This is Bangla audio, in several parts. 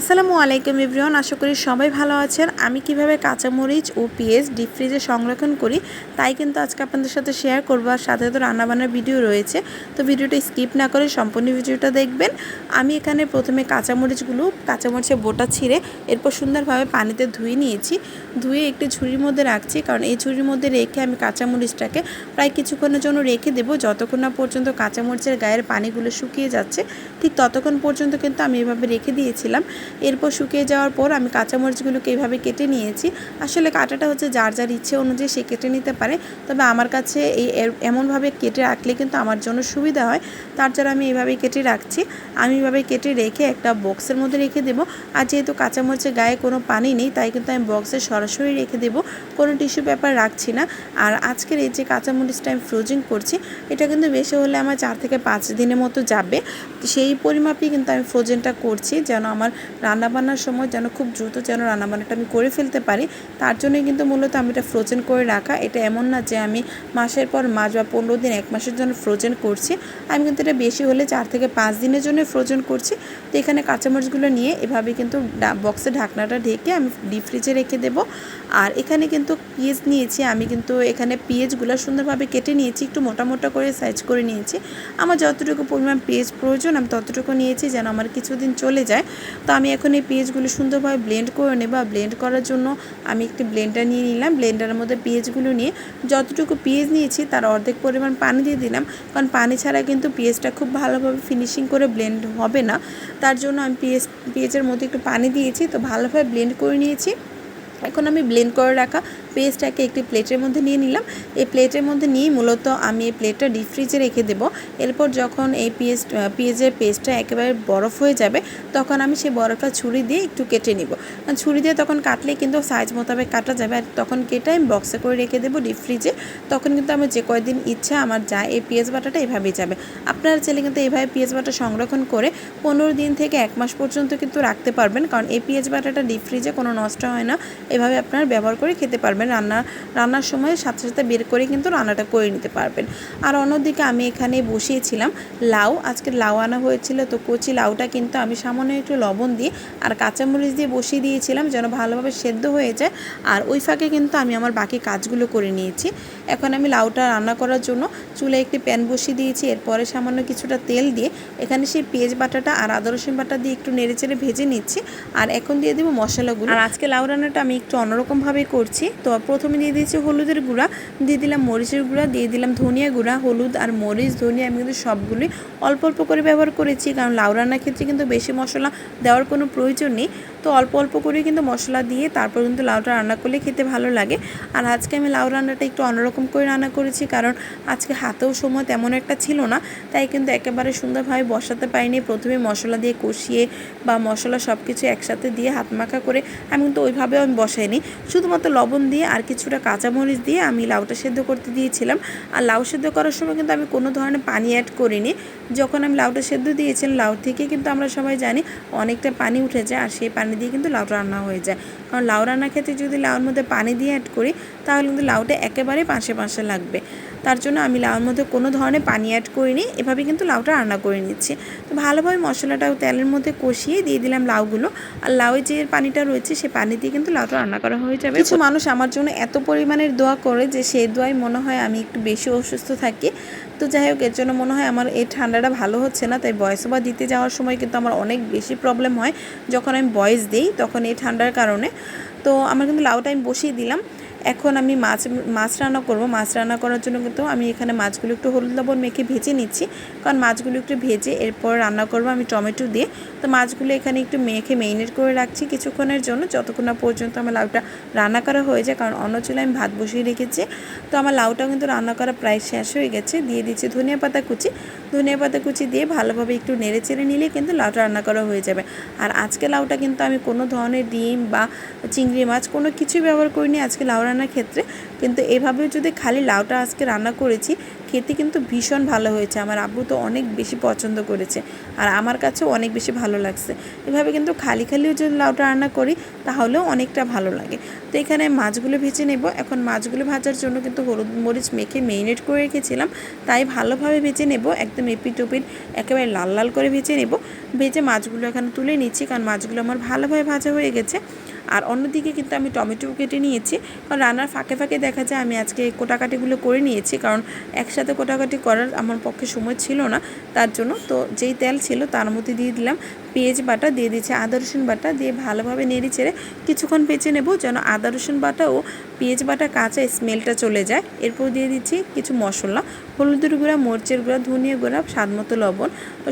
আসসালামু আলাইকুম ইব্রিয়ন আশা করি সবাই ভালো আছেন। আমি কীভাবে কাঁচামরিচ ও পেঁয়াজ ডিপ ফ্রিজে সংরক্ষণ করি, তাই কিন্তু আজকে আপনাদের সাথে শেয়ার করব আর সাথে তো রান্নাবান্নার ভিডিও রয়েছে। তো ভিডিওটা স্কিপ না করে সম্পূর্ণ ভিডিওটা দেখবেন। আমি এখানে প্রথমে কাঁচামরিচগুলো, কাঁচামরিচের বোটা ছিঁড়ে এরপর সুন্দরভাবে পানিতে ধুয়ে নিয়েছি। ধুয়ে একটি ঝুড়ির মধ্যে রাখছি, কারণ এই ঝুড়ির মধ্যে রেখে আমি কাঁচামরিচটাকে প্রায় কিছুক্ষণের জন্য রেখে দেবো। যতক্ষণ না পর্যন্ত কাঁচামরিচের গায়ের পানিগুলো শুকিয়ে যাচ্ছে, ঠিক ততক্ষণ পর্যন্ত কিন্তু আমি এভাবে রেখে দিয়েছিলাম। এরপর শুকিয়ে যাওয়ার পর আমি কাঁচামরিচগুলোকে এইভাবে কেটে নিয়েছি। আসলে কাটাটা হচ্ছে যার যার ইচ্ছে অনুযায়ী সে কেটে নিতে পারে। তবে আমার কাছে এই এমনভাবে কেটে রাখলে কিন্তু আমার জন্য সুবিধা হয়। তার জন্য আমি এইভাবে কেটে রাখছি। আমি এভাবে কেটে রেখে একটা বক্সের মধ্যে রেখে দেবো। আর যেহেতু কাঁচামরিচের গায়ে কোনো পানি নেই, তাই কিন্তু আমি বক্সে সরাসরি রেখে দেবো। কোনো টিস্যু পেপার রাখছি না। আর আজকের এই যে কাঁচামরিচটা আমি ফ্রোজিং করছি, এটা কিন্তু বেশি হলে আমার চার থেকে পাঁচ দিনের মতো যাবে। সেই পরিমাপই কিন্তু আমি ফ্রোজেনটা করছি যেন আমার রান্নাবান্নার সময় যেন খুব দ্রুত যেন রান্নাবান্নাটা আমি করে ফেলতে পারি, তার জন্যই কিন্তু মূলত আমি এটা ফ্রোজেন করে রাখা। এটা এমন না যে আমি মাসের পর মাস বা পনেরো দিন, এক মাসের জন্য ফ্রোজেন করছি। আমি কিন্তু এটা বেশি হলে চার থেকে পাঁচ দিনের জন্য ফ্রোজেন করছি। তো এখানে কাঁচামরিচগুলো নিয়ে এভাবে কিন্তু বক্সে ঢাকনাটা ঢেকে আমি ডিপ ফ্রিজে রেখে দেবো। আর এখানে কিন্তু পেঁয়াজ নিয়েছি, আমি কিন্তু এখানে পেঁয়াজগুলো সুন্দরভাবে কেটে নিয়েছি, একটু মোটা মোটা করে সাইজ করে নিয়েছি। আমার যতটুকু পরিমাণ পেঁয়াজ প্রয়োজন, আমি ততটুকু নিয়েছি যেন আমার কিছুদিন চলে যায়। তো আমি এখন এই পেঁয়াজগুলো সুন্দরভাবে ব্লেন্ড করে নেব আর ব্লেন্ড করার জন্য আমি একটি ব্লেন্ডার নিয়ে নিলাম। ব্লেন্ডারের মধ্যে পেঁয়াজগুলো নিয়ে যতটুকু পেঁয়াজ নিয়েছি তার অর্ধেক পরিমাণ পানি দিয়ে দিলাম। কারণ পানি ছাড়া কিন্তু পেঁয়াজটা খুব ভালোভাবে ফিনিশিং করে ব্লেন্ড হবে না। তার জন্য আমি পেঁয়াজ পেঁয়াজের মধ্যে একটু পানি দিয়েছি। তো ভালোভাবে ব্লেন্ড করে নিয়েছি। এখন আমি ব্লেন্ড করে রাখা পেস্টটাকে একটি প্লেটের মধ্যে নিয়ে নিলাম। এই প্লেটের মধ্যে নিয়ে মূলত আমি এই প্লেটটা ডিপ ফ্রিজে রেখে দেব। এরপর যখন এই পেস্ট পেঁয়াজের পেস্টটা একেবারে বরফ হয়ে যাবে, তখন আমি সেই বরফটা ছুরি দিয়ে একটু কেটে নিব। ছুরি দিয়ে তখন কাটলে কিন্তু সাইজ মোতাবেক কাটা যাবে। আর তখন কেটে আমি বক্সে করে রেখে দেবো ডিপ ফ্রিজে তখন কিন্তু আমার যে কয়দিন ইচ্ছা আমার যায় এই পেঁয়াজ বাটাটা এভাবেই যাবে। আপনার চাইলে কিন্তু এভাবে পেঁয়াজ বাটা সংরক্ষণ করে পনেরো দিন থেকে এক মাস পর্যন্ত কিন্তু রাখতে পারবেন। কারণ এই পেঁয়াজ বাটাটা ডিপ ফ্রিজে কোনো নষ্ট হয় না। এভাবে আপনারা ব্যবহার করে খেতে পারবেন। রান্না, রান্নার সময় সাথে সাথে বের করে কিন্তু রান্নাটা করে নিতে পারবেন। আর অন্যদিকে আমি এখানে বসিয়েছিলাম লাউ। আজকে লাউ আনা হয়েছিল, তো কচি লাউটা কিন্তু আমি সামান্য একটু লবণ দিয়ে আর কাঁচামরিচ দিয়ে বসিয়ে দিয়েছিলাম যেন ভালোভাবে সেদ্ধ হয়ে যায়। আর ওই ফাঁকে কিন্তু আমি আমার বাকি কাজগুলো করে নিয়েছি। এখন আমি লাউটা রান্না করার জন্য চুলে একটি প্যান বসিয়ে দিয়েছি। এরপরে সামান্য কিছুটা তেল দিয়ে এখানে সেই পেঁয়াজ বাটাটা আর আদা রসুন বাটা দিয়ে একটু নেড়ে চেড়ে ভেজে নিচ্ছি। আর এখন দিয়ে দেবো মশলাগুলো। আর আজকে লাউ রান্নাটা আমি একটু অন্যরকমভাবে করছি। তো প্রথমে দিয়ে দিয়েছি হলুদের গুঁড়া, দিয়ে দিলাম মরিচের গুঁড়া, দিয়ে দিলাম ধনিয়া গুঁড়া, হলুদ আর মরিচ, ধনিয়া আমি কিন্তু সবগুলি অল্প অল্প করে ব্যবহার করেছি, কারণ লাউ রান্নার ক্ষেত্রে কিন্তু বেশি মশলা দেওয়ার কোনো প্রয়োজন নেই। তো অল্প অল্প করে কিন্তু মশলা দিয়ে তারপর কিন্তু লাউটা রান্না করলে খেতে ভালো লাগে। আর আজকে আমি লাউ রান্নাটা একটু অন্যরকম করে রান্না করেছি কারণ আজকে হাতেও সময় তেমন একটা ছিল না। তাই কিন্তু একেবারে সুন্দরভাবে বসাতে পারিনি। প্রথমে মশলা দিয়ে কষিয়ে বা মশলা সব কিছু একসাথে দিয়ে হাত মাখা করে আমি কিন্তু ওইভাবেও আমি বসাইনি। শুধুমাত্র লবণ দিয়ে আর কিছুটা কাঁচামরিচ দিয়ে আমি লাউটা সেদ্ধ করতে দিয়েছিলাম। আর লাউ সেদ্ধ করার সময় কিন্তু আমি কোনো ধরনের পানি অ্যাড করিনি। যখন আমি লাউটা সেদ্ধ দিয়েছিলাম লাউ থেকে কিন্তু আমরা সবাই জানি অনেকটা পানি উঠে যায় আর সেই পানি দিয়ে কিন্তু লাউটা রান্না হয়ে যায়। কারণ লাউ রান্নার ক্ষেত্রে যদি লাউর মধ্যে পানি দিয়ে অ্যাড করি, তাহলে কিন্তু লাউটা একেবারে পাশে পাশে লাগবে। তার জন্য আমি লাউর মধ্যে কোনো ধরনের পানি অ্যাড করিনি এভাবে কিন্তু লাউটা রান্না করে নিচ্ছি। তো ভালোভাবে মশলাটা তেলের মধ্যে কষিয়ে দিয়ে দিলাম লাউগুলো। আর লাউয়ের যে পানিটা রয়েছে সেই পানি দিয়ে কিন্তু লাউটা রান্না করা হয়ে যাবে। কিছু মানুষ আমার জন্য এত পরিমাণের দোয়া করে যে সেই দোয়ায় মনে হয় আমি একটু বেশি অসুস্থ থাকি। তো যাই হোক এর জন্য মনে হয় আমার এই ঠান্ডাটা ভালো হচ্ছে না তাই বয়স বা দিতে যাওয়ার সময় কিন্তু আমার অনেক বেশি প্রবলেম হয়। যখন আমি বয়স দিই তখন এই ঠান্ডার কারণে। তো আমার কিন্তু লাউটা আমি বসিয়ে দিলাম। এখন আমি মাছ মাছ রান্না করব। মাছ রান্না করার জন্য কিন্তু আমি এখানে মাছগুলো একটু হলুদ লবণ মেখে ভেজে নিচ্ছি। কারণ মাছগুলো একটু ভেজে এরপর রান্না করব আমি টমেটো দিয়ে। তো মাছগুলো এখানে একটু মেখে মেরিনেট করে রাখছি কিছুক্ষণের জন্য। যতক্ষণ না পর্যন্ত আমার লাউটা রান্না করা হয়ে যায়, কারণ অন্য চুলায় আমি ভাত বসিয়ে রেখেছি। তো আমার লাউটা কিন্তু রান্না করা প্রায় শেষ হয়ে গেছে। দিয়ে দিচ্ছি ধনিয়া পাতা কুচি। ধনিয়া পাতা কুচি দিয়ে ভালোভাবে একটু নেড়ে চেড়ে নিলে কিন্তু লাউটা রান্না করা হয়ে যাবে। আর আজকে লাউটা কিন্তু আমি কোনো ধরনের ডিম বা চিংড়ি মাছ কোনো কিছুই ব্যবহার করিনি আজকে লাউ রান্নার ক্ষেত্রে। কিন্তু এভাবে যদি খালি লাউটা আজকে রান্না করেছি খেতে কিন্তু ভীষণ ভালো হয়েছে। আমার আব্বু তো অনেক বেশি পছন্দ করেছে আর আমার কাছেও অনেক বেশি ভালো লাগছে। এভাবে কিন্তু খালি খালিও যদি লাউটা রান্না করি, তাহলেও অনেকটা ভালো লাগে। তো এখানে মাছগুলো ভেজে নেব। এখন মাছগুলো ভাজার জন্য কিন্তু হলুদ মরিচ মেখে মেরিনেট করে রেখেছিলাম। তাই ভালোভাবে ভেজে নেব। একদম এপিট ওপিট একেবারে লাল লাল করে ভেজে নেব। ভেজে মাছগুলো এখানে তুলে নিচ্ছি কারণ মাছগুলো আমার ভালোভাবে ভাজা হয়ে গেছে। আর অন্যদিকে কিন্তু আমি টমেটো কেটে নিয়েছি। কারণ রান্নার ফাঁকে ফাঁকে দেখা যায় আমি আজকে কোটাকাটিগুলো করে নিয়েছি। কারণ একসাথে কোটাকাটি করার আমার পক্ষে সময় ছিল না। তার জন্য তো যেই তেল ছিল তার মধ্যে দিয়ে দিলাম। পেঁয়াজ বাটা দিয়ে দিচ্ছি। আদা, রসুন বাটা দিয়ে ভালোভাবে নেড়ে চেড়ে কিছুক্ষণ বেঁচে নেব যেন আদা, রসুন বাটা ও পেঁয়াজ বাটা কাঁচা স্মেলটা চলে যায়। এরপর দিয়ে দিচ্ছি কিছু মশলা, হলুদের গুঁড়া, মরিচের গুঁড়া, ধনিয়া গুঁড়া স্বাদ মতো লবণ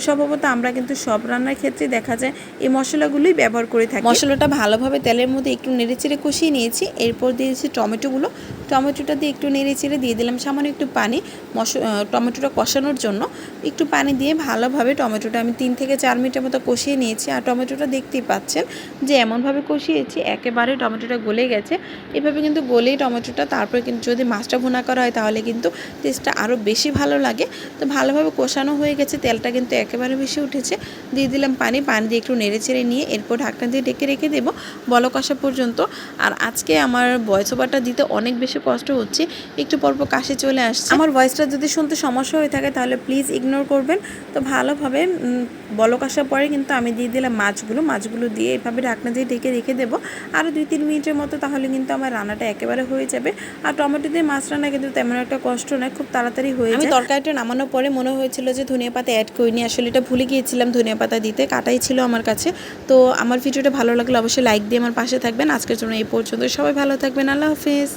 স্বভাবত আমরা কিন্তু সব রান্নার ক্ষেত্রে দেখা যায় এই মশলাগুলোই ব্যবহার করে থাকি। মশলাটা ভালোভাবে তেলের মধ্যে একটু নেড়ে চেড়ে কষিয়ে নিয়েছি। এরপর দিয়ে দিয়েছি টমেটোগুলো। টমেটোটা দিয়ে একটু নেড়ে চেড়ে দিয়ে দিলাম। সামান্য একটু পানি মশ টমেটোটা কষানোর জন্য একটু পানি দিয়ে ভালোভাবে টমেটোটা আমি তিন থেকে চার মিনিটের মতো কষিয়ে নিয়েছি। আর টমেটোটা দেখতেই পাচ্ছেন যে এমনভাবে কষিয়েছি, একেবারে টমেটোটা গলে গেছে। এভাবে কিন্তু গলেই টমেটোটা, তারপরে কিন্তু যদি মাছটা ভুনা করা হয় তাহলে কিন্তু টেস্টটা আরও বেশি ভালো লাগে। তো ভালোভাবে কষানো হয়ে গেছে, তেলটা কিন্তু একেবারে বেশি উঠেছে। দিয়ে দিলাম পানি পানি দিয়ে একটু নেড়ে চেড়ে নিয়ে এরপর ঢাকনা দিয়ে ডেকে রেখে দেবো বলক আসা পর্যন্ত। আর আজকে আমার ভয়েস ওভারটা দিতে অনেক বেশি কষ্ট হচ্ছে একটু পরপর কাশি চলে আসছে। আমার ভয়েসটা যদি শুনতে সমস্যা হয়ে থাকে তাহলে প্লিজ ইগনোর করবেন। তো ভালোভাবে বলক আসার পরে কিন্তু আমি দিয়ে দিলাম মাছগুলো। মাছগুলো দিয়ে এভাবে ঢাকনা দিয়ে ঢেকে রেখে দেবো। আরও দুই তিন মিনিটের মতো তাহলে কিন্তু আমার রান্নাটা একেবারে হয়ে যাবে। আর টমেটো দিয়ে মাছ রান্না কিন্তু তেমন একটা কষ্ট নয় খুব তাড়াতাড়ি হয়ে যায়। আমি তরকারিটা নামানোর পরে মনে হয়েছিল যে ধনিয়া পাতা অ্যাড করিনি। আসলে এটা ভুলে গিয়েছিলাম ধনিয়া পাতা দিতে কাটাই ছিল আমার কাছে। তো আমার ভিডিওটা ভালো লাগলে অবশ্যই লাইক দিয়ে আমার পাশে থাকবেন। আজকের জন্য এই পর্যন্ত সবাই ভালো থাকবেন। আল্লাহ হাফিজ।